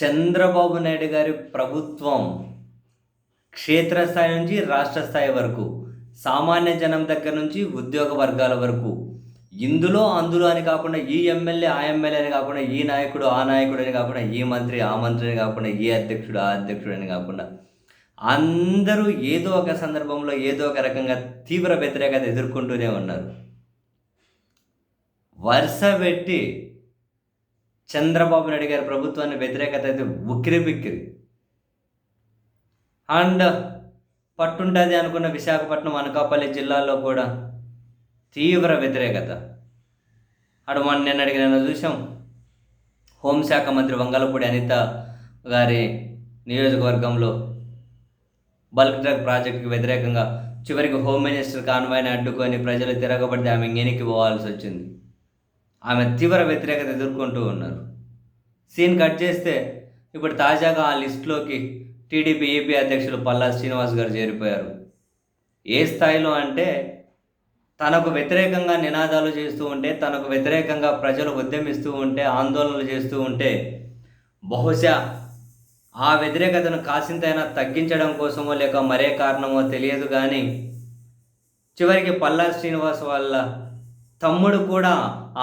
చంద్రబాబు నాయుడు గారి ప్రభుత్వం క్షేత్రస్థాయి నుంచి రాష్ట్ర స్థాయి వరకు సామాన్య జనం దగ్గర నుంచి ఉద్యోగ వర్గాల వరకు ఇందులో అందులో అని కాకుండా ఈ ఎమ్మెల్యే ఆ ఎమ్మెల్యే అని కాకుండా ఈ నాయకుడు ఆ నాయకుడు అని కాకుండా ఈ మంత్రి ఆ మంత్రి అని కాకుండా ఈ అధ్యక్షుడు ఆ అధ్యక్షుడు అని కాకుండా అందరూ ఏదో ఒక సందర్భంలో ఏదో ఒక రకంగా తీవ్ర వ్యతిరేకత ఎదుర్కొంటూనే ఉన్నారు. వరుస పెట్టి చంద్రబాబు నాయుడు గారి ప్రభుత్వాన్ని వ్యతిరేకత అయితే ఉక్కిరి బిక్కిరి. అండ్ పట్టుంటుంది అనుకున్న విశాఖపట్నం అనకాపల్లి జిల్లాలో కూడా తీవ్ర వ్యతిరేకత. అటు మొన్న నేను అడిగిన చూసాం. హోంశాఖ మంత్రి వంగలపూడి అనిత గారి నియోజకవర్గంలో బల్క్ డ్రగ్ ప్రాజెక్టుకి వ్యతిరేకంగా చివరికి హోమ్ మినిస్టర్ కాన్వాయ్ని అడ్డుకొని ప్రజలు తిరగబడితే ఆమె ఇంకెనికి పోవాల్సి వచ్చింది. ఆమె తీవ్ర వ్యతిరేకత ఎదుర్కొంటూ ఉన్నారు. సీన్ కట్ చేస్తే ఇప్పుడు తాజాగా ఆ లిస్టులోకి టీడీపీ ఏపీ అధ్యక్షులు పల్లా శ్రీనివాస్ గారు చేరిపోయారు. ఏ స్థాయిలో అంటే తనకు వ్యతిరేకంగా నినాదాలు చేస్తూ ఉంటే తనకు వ్యతిరేకంగా ప్రజలు ఉద్యమిస్తూ ఉంటే ఆందోళనలు చేస్తూ ఉంటే బహుశా ఆ వ్యతిరేకతను కాసింతైనా తగ్గించడం కోసమో లేక మరే కారణమో తెలియదు కానీ చివరికి పల్లా శ్రీనివాస్ వాళ్ళ తమ్ముడు కూడా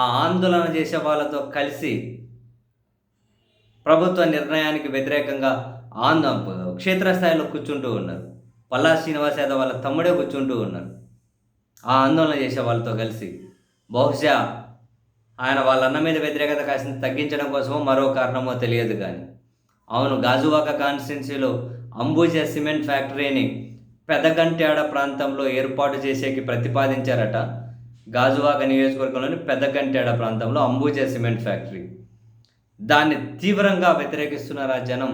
ఆ ఆందోళన చేసే వాళ్ళతో కలిసి ప్రభుత్వ నిర్ణయానికి వ్యతిరేకంగా ఆందోళన క్షేత్రస్థాయిలో కూర్చుంటూ ఉన్నారు. పల్లా శ్రీనివాస్ యాదవ్ వాళ్ళ తమ్ముడే కూర్చుంటూ ఉన్నారు. ఆ ఆందోళన చేసే వాళ్ళతో కలిసి బహుశా ఆయన వాళ్ళ అన్న మీద వ్యతిరేకత కాసిన తగ్గించడం కోసమో మరో కారణమో తెలియదు కానీ అవును గాజువాక కాన్స్టిట్యున్సీలో అంబూజా సిమెంట్ ఫ్యాక్టరీని పెదగంట్యాడ ప్రాంతంలో ఏర్పాటు చేసేకి ప్రతిపాదించారట. గాజువాక నియోజకవర్గంలోని పెద్దగంటేడ ప్రాంతంలో అంబుజా సిమెంట్ ఫ్యాక్టరీ. దాన్ని తీవ్రంగా వ్యతిరేకిస్తున్నారు ఆ జనం.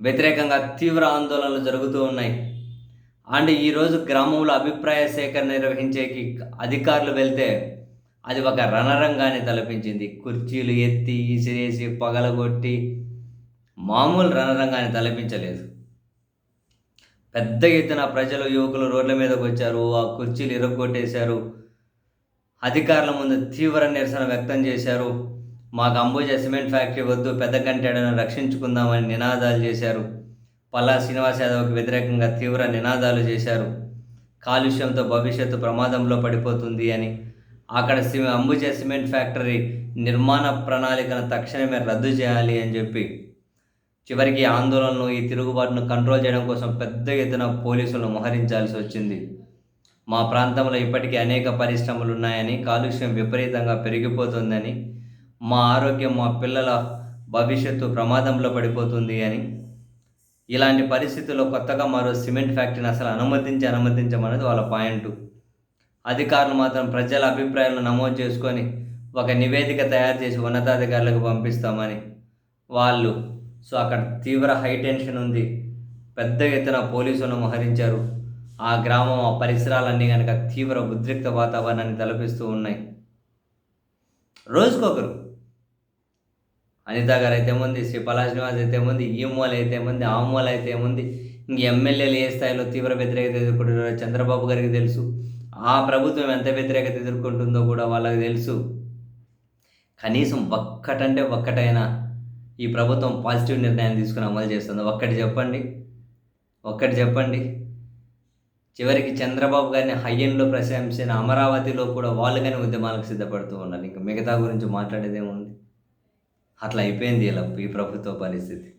వ్యతిరేకంగా తీవ్ర ఆందోళనలు జరుగుతూ ఉన్నాయి. అండ్ ఈరోజు గ్రామంలో అభిప్రాయ సేకరణ నిర్వహించేకి అధికారులు వెళ్తే అది ఒక రణరంగాన్ని తలపించింది. కుర్చీలు ఎత్తి ఇసిరేసి పగలగొట్టి మామూలు రణరంగాన్ని తలపించలేదు. పెద్ద ఎత్తున ప్రజలు యువకులు రోడ్ల మీదకి వచ్చారు ఆ కుర్చీలు ఇరగొట్టేశారు అధికారుల ముందు తీవ్ర నిరసన వ్యక్తం చేశారు. మాకు అంబుజా సిమెంట్ ఫ్యాక్టరీ వద్దు పెద్ద కంటెడను రక్షించుకుందామని నినాదాలు చేశారు. పల్లా శ్రీనివాస్ యాదవ్కి వ్యతిరేకంగా తీవ్ర నినాదాలు చేశారు. కాలుష్యంతో భవిష్యత్తు ప్రమాదంలో పడిపోతుంది అని. అక్కడ సిమె అంబుజా సిమెంట్ ఫ్యాక్టరీ నిర్మాణ ప్రణాళికను తక్షణమే రద్దు చేయాలి అని చెప్పి చివరికి ఆందోళనలు ఆందోళనను ఈ తిరుగుబాటును కంట్రోల్ చేయడం కోసం పెద్ద ఎత్తున పోలీసులను మోహరించాల్సి వచ్చింది. మా ప్రాంతంలో ఇప్పటికీ అనేక పరిశ్రమలు ఉన్నాయని కాలుష్యం విపరీతంగా పెరిగిపోతుందని మా ఆరోగ్యం మా పిల్లల భవిష్యత్తు ప్రమాదంలో పడిపోతుంది అని. ఇలాంటి పరిస్థితుల్లో కొత్తగా మరో సిమెంట్ ఫ్యాక్టరీని అసలు అనుమతించి అనుమతించమనేది వాళ్ళ పాయింట్. అధికారులు మాత్రం ప్రజల అభిప్రాయాలను నమోదు చేసుకొని ఒక నివేదిక తయారు చేసి ఉన్నతాధికారులకు పంపిస్తామని వాళ్ళు సో అక్కడ తీవ్ర హై టెన్షన్ ఉంది. పెద్ద ఎత్తున పోలీసులను మోహరించారు. ఆ గ్రామం ఆ పరిసరాలన్నీ కనుక తీవ్ర ఉద్రిక్త వాతావరణాన్ని తలపిస్తూ ఉన్నాయి. రోజుకొకరు. అనిత గారు అయితే ఏముంది శ్రీ పలా శ్రీనివాస్ అయితే ఏముంది ఈ మూల అయితే ఏముంది ఆ మూల అయితే ఏముంది ఇంక ఎమ్మెల్యేలు ఏ స్థాయిలో తీవ్ర వ్యతిరేకత ఎదుర్కొంటున్నారో చంద్రబాబు గారికి తెలుసు. ఆ ప్రభుత్వం ఎంత వ్యతిరేకత ఎదుర్కొంటుందో కూడా వాళ్ళకి తెలుసు. కనీసం ఒక్కటంటే ఒక్కటైనా ఈ ప్రభుత్వం పాజిటివ్ నిర్ణయం తీసుకుని అమలు చేస్తుంది. ఒక్కటి చెప్పండి. ఒక్కటి చెప్పండి. చివరికి చంద్రబాబు గారిని హయ్యన్లో ప్రశంసిన అమరావతిలో కూడా వాళ్ళు కానీ ఉద్యమాలకు సిద్ధపడుతూ ఉన్నారు ఇంకా మిగతా గురించి మాట్లాడేదేముంది? అట్లా అయిపోయింది ఇలా ఈ ప్రభుత్వ పరిస్థితి.